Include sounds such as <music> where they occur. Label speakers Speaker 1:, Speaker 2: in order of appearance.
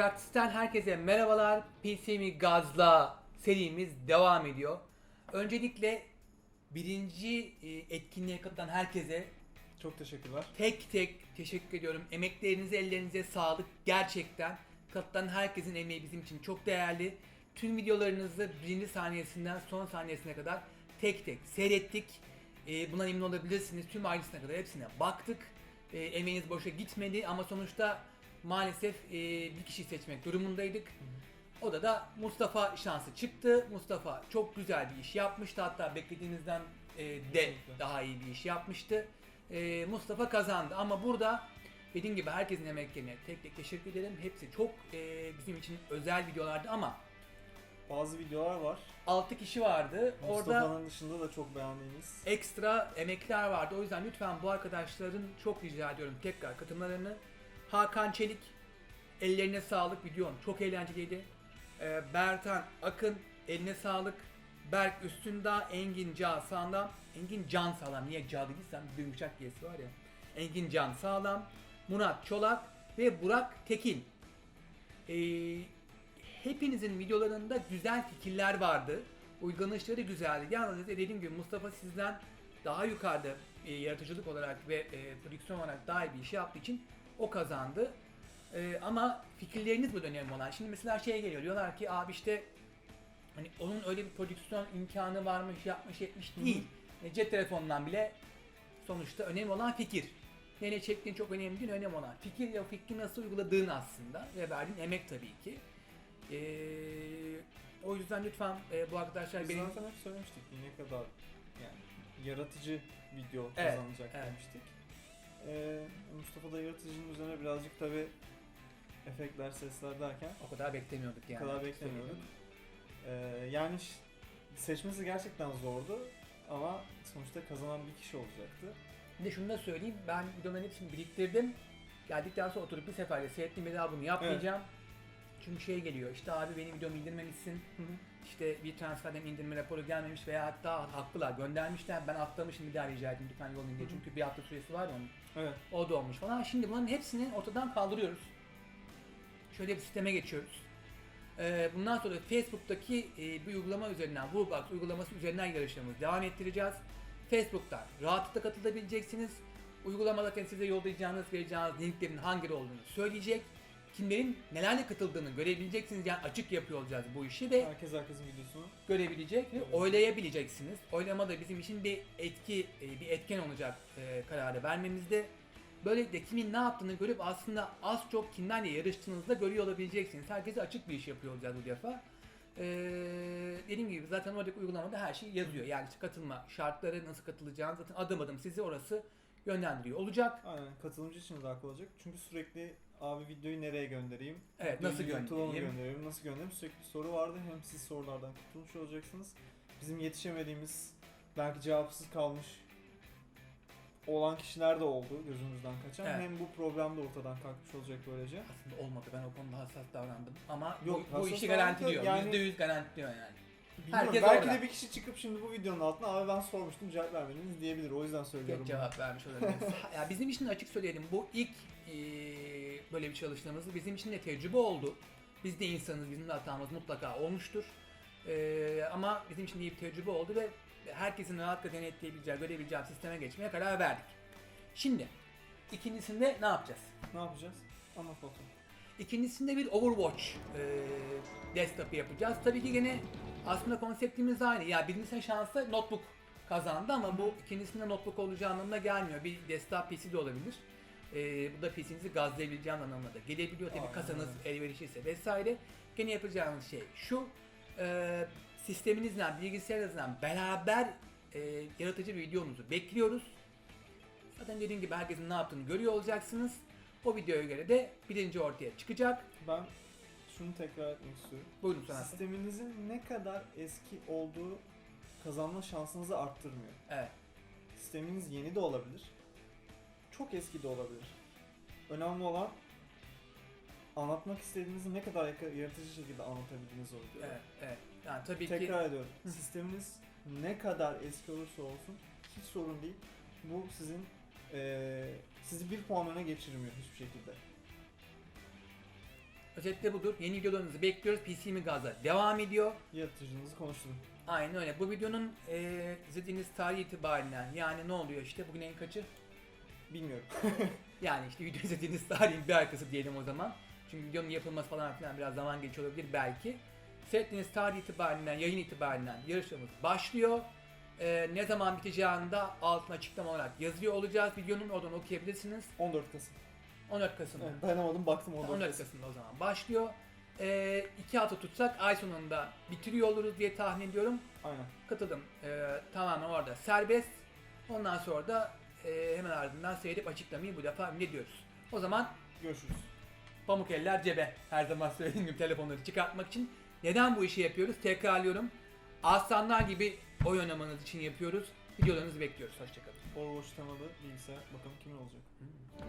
Speaker 1: Praksisten herkese merhabalar. PC'mi gazla serimiz devam ediyor. Öncelikle birinci e, etkinliğe katılan herkese
Speaker 2: Çok teşekkürler.
Speaker 1: tek tek teşekkür ediyorum. Emeklerinize, ellerinize sağlık. Gerçekten katılan herkesin emeği bizim için çok değerli. Tüm videolarınızı birinci saniyesinden son saniyesine kadar tek tek seyrettik. E, buna emin olabilirsiniz. Tüm ayrıntısına kadar hepsine baktık. E, emeğiniz boşa gitmedi ama sonuçta maalesef e, bir kişi seçmek durumundaydık. O da da Mustafa şansı çıktı. Mustafa çok güzel bir iş yapmıştı. Hatta beklediğimizden e, de daha iyi bir iş yapmıştı. E, Mustafa kazandı ama burada dediğim gibi herkesin emeklerine tek tek teşekkür ederim. Hepsi çok e, bizim için özel videolardı ama
Speaker 2: Bazı videolar var.
Speaker 1: 6 kişi vardı. Orada
Speaker 2: Mustafa'nın dışında da çok beğendiğimiz.
Speaker 1: ekstra emekler vardı. O yüzden lütfen bu arkadaşların çok rica ediyorum tekrar katılmalarını. Hakan Çelik ellerine sağlık videon çok eğlenceliydi. Ee, Bertan Akın eline sağlık. Berk Üstündağ, Engin Can Sağlam. Engin Can Sağlam niye Ca dediysem bir yumuşak diyesi var ya. Engin Can Sağlam. Murat Çolak ve Burak Tekin. Ee, hepinizin videolarında güzel fikirler vardı. Uygulanışları güzeldi. Yalnız dediğim gibi Mustafa sizden daha yukarıda e, yaratıcılık olarak ve e, prodüksiyon olarak daha iyi bir iş yaptığı için o kazandı. E, ama fikirleriniz bu önemli olan. Şimdi mesela şeye geliyor diyorlar ki abi işte hani onun öyle bir prodüksiyon imkanı varmış yapmış etmiş değil. E, cep telefonundan bile sonuçta önemli olan fikir. Nereye çektiğin çok önemli değil, önemli olan fikir ya fikri nasıl uyguladığın aslında ve verdiğin emek tabii ki. Ee, o yüzden lütfen e, bu arkadaşlar
Speaker 2: Biz
Speaker 1: benim
Speaker 2: zaten hep söylemiştik ne kadar yani yaratıcı video
Speaker 1: Evet,
Speaker 2: kazanacak
Speaker 1: evet.
Speaker 2: demiştik. Ee, Mustafa da yaratıcının üzerine birazcık tabi efektler, sesler derken
Speaker 1: o kadar beklemiyorduk yani.
Speaker 2: kadar beklemiyorduk. Ee, yani ş- seçmesi gerçekten zordu ama sonuçta kazanan bir kişi olacaktı.
Speaker 1: Bir de şunu da söyleyeyim, ben videoların hepsini biriktirdim. Geldikten sonra oturup bir seferde seyrettim bir daha bunu yapmayacağım. Çünkü şey geliyor, işte abi benim videomu indirmemişsin, işte bir transferden indirme raporu gelmemiş veya hatta haklılar göndermişler, ben atlamışım bir daha rica ettim lütfen yollayın diye.
Speaker 2: Hı hı.
Speaker 1: Çünkü bir hafta süresi var ya onun.
Speaker 2: Evet.
Speaker 1: O da olmuş falan. Şimdi bunların hepsini ortadan kaldırıyoruz. Şöyle bir sisteme geçiyoruz. Ee, bundan sonra Facebook'taki e, bir uygulama üzerinden, Woolbox uygulaması üzerinden yarışlarımızı devam ettireceğiz. Facebook'ta rahatlıkla katılabileceksiniz. Uygulamada size yollayacağınız, vereceğiniz linklerin hangileri olduğunu söyleyecek. Kimlerin nelerle katıldığını görebileceksiniz. Yani açık yapıyor olacağız bu işi ve
Speaker 2: Herkes herkesin videosunu
Speaker 1: görebilecek ve oylayabileceksiniz. Oylama da bizim için bir etki, e, bir etken olacak e, kararı vermemizde. Böylelikle kimin ne yaptığını görüp aslında az çok kimlerle yarıştığınızı da görüyor olabileceksiniz. Herkese açık bir iş yapıyor olacağız bu defa. Ee, dediğim gibi zaten oradaki uygulamada her şey yazıyor. Yani işte katılma şartları, nasıl katılacağınız zaten adım adım sizi orası yönlendiriyor olacak.
Speaker 2: Aynen katılımcı için de haklı olacak. Çünkü sürekli abi videoyu nereye göndereyim?
Speaker 1: Evet, nasıl
Speaker 2: YouTube'a mı
Speaker 1: göndereyim?
Speaker 2: göndereyim? Nasıl göndereyim? Sürekli bir soru vardı. Hem siz sorulardan kurtulmuş olacaksınız. Bizim yetişemediğimiz, belki cevapsız kalmış olan kişiler de oldu gözümüzden kaçan.
Speaker 1: Evet.
Speaker 2: Hem bu problem de ortadan kalkmış olacak böylece.
Speaker 1: Aslında olmadı ben o konuda hassas davrandım. Ama
Speaker 2: Yok,
Speaker 1: bu, bu
Speaker 2: hassas
Speaker 1: işi
Speaker 2: davrandı,
Speaker 1: garantiliyor.
Speaker 2: yani-
Speaker 1: %100 garantiliyor yani.
Speaker 2: Bilmiyorum,
Speaker 1: Herkes
Speaker 2: belki
Speaker 1: orada.
Speaker 2: de bir kişi çıkıp şimdi bu videonun altına abi ben sormuştum cevap vermediniz diyebilir. O yüzden söylüyorum.
Speaker 1: Tek cevap vermiş olabiliriz. <laughs> ya bizim için de açık söyleyelim. Bu ilk e, böyle bir çalıştığımız bizim için de tecrübe oldu. Biz de insanız, bizim de hatamız mutlaka olmuştur. E, ama bizim için iyi bir tecrübe oldu ve herkesin rahatlıkla denetleyebileceği, görebileceği bir sisteme geçmeye karar verdik. Şimdi ikincisinde ne yapacağız?
Speaker 2: Ne yapacağız? Anlat bakalım.
Speaker 1: İkincisinde bir Overwatch e, desktop'ı yapacağız. Tabii ki gene aslında konseptimiz aynı. Ya birincisine şansa notebook kazandı ama bu ikincisinde notebook olacağı anlamına gelmiyor. Bir desktop PC de olabilir. E, bu da PC'nizi gazlayabileceğiniz anlamına da gelebiliyor. Tabii
Speaker 2: Aynen
Speaker 1: kasanız elverişliyse vesaire. Gene yapacağınız şey şu. E, sisteminizle, bilgisayarınızla beraber e, yaratıcı bir videonuzu bekliyoruz. Zaten dediğim gibi herkesin ne yaptığını görüyor olacaksınız. O videoya göre de birinci ortaya çıkacak.
Speaker 2: Ben şunu tekrar etmek istiyorum.
Speaker 1: Buyurun Bey.
Speaker 2: Sisteminizin ne kadar eski olduğu kazanma şansınızı arttırmıyor.
Speaker 1: Evet.
Speaker 2: Sisteminiz yeni de olabilir. Çok eski de olabilir. Önemli olan anlatmak istediğinizi ne kadar yaratıcı şekilde anlatabildiğiniz oluyor.
Speaker 1: Evet, evet. Yani tabii ki
Speaker 2: Tekrar ediyorum. Sisteminiz ne kadar eski olursa olsun hiç sorun değil. Bu sizin eee sizi bir puan öne geçirmiyor hiçbir şekilde.
Speaker 1: Özetle budur. Yeni videolarınızı bekliyoruz. PC mi Gaz'a devam ediyor.
Speaker 2: Yaratıcınızı konuşturun.
Speaker 1: Aynen öyle. Bu videonun eee izlediğiniz tarih itibariyle yani ne oluyor işte bugün en kaçı?
Speaker 2: Bilmiyorum. <laughs>
Speaker 1: Yani işte video izlediğiniz tarihin bir arkası diyelim o zaman. Çünkü videonun yapılması falan filan biraz zaman geçiyor olabilir belki. Seyrettiğiniz tarih itibariyle, yayın itibariyle yarışmamız başlıyor. Ee, ne zaman biteceğini de altına açıklama olarak yazıyor olacağız. Videonun oradan okuyabilirsiniz.
Speaker 2: 14 Kasım.
Speaker 1: 14 Kasım'da.
Speaker 2: Evet, dayanamadım baktım 14,
Speaker 1: 14
Speaker 2: Kasım.
Speaker 1: Kasım'da o zaman başlıyor. Ee, iki hafta tutsak ay sonunda bitiriyor oluruz diye tahmin ediyorum.
Speaker 2: Aynen.
Speaker 1: Katılım ee, tamamen orada serbest. Ondan sonra da e, hemen ardından seyredip açıklamayı bu defa ne diyoruz. O zaman
Speaker 2: görüşürüz.
Speaker 1: Pamuk eller cebe. Her zaman söylediğim gibi telefonları çıkartmak için. Neden bu işi yapıyoruz? Tekrarlıyorum. Aslanlar gibi oy oynamanız için yapıyoruz. Videolarınızı bekliyoruz. Hoşçakalın.
Speaker 2: Overwatch temalı bilgisayar. Bakalım kimin olacak. Hmm.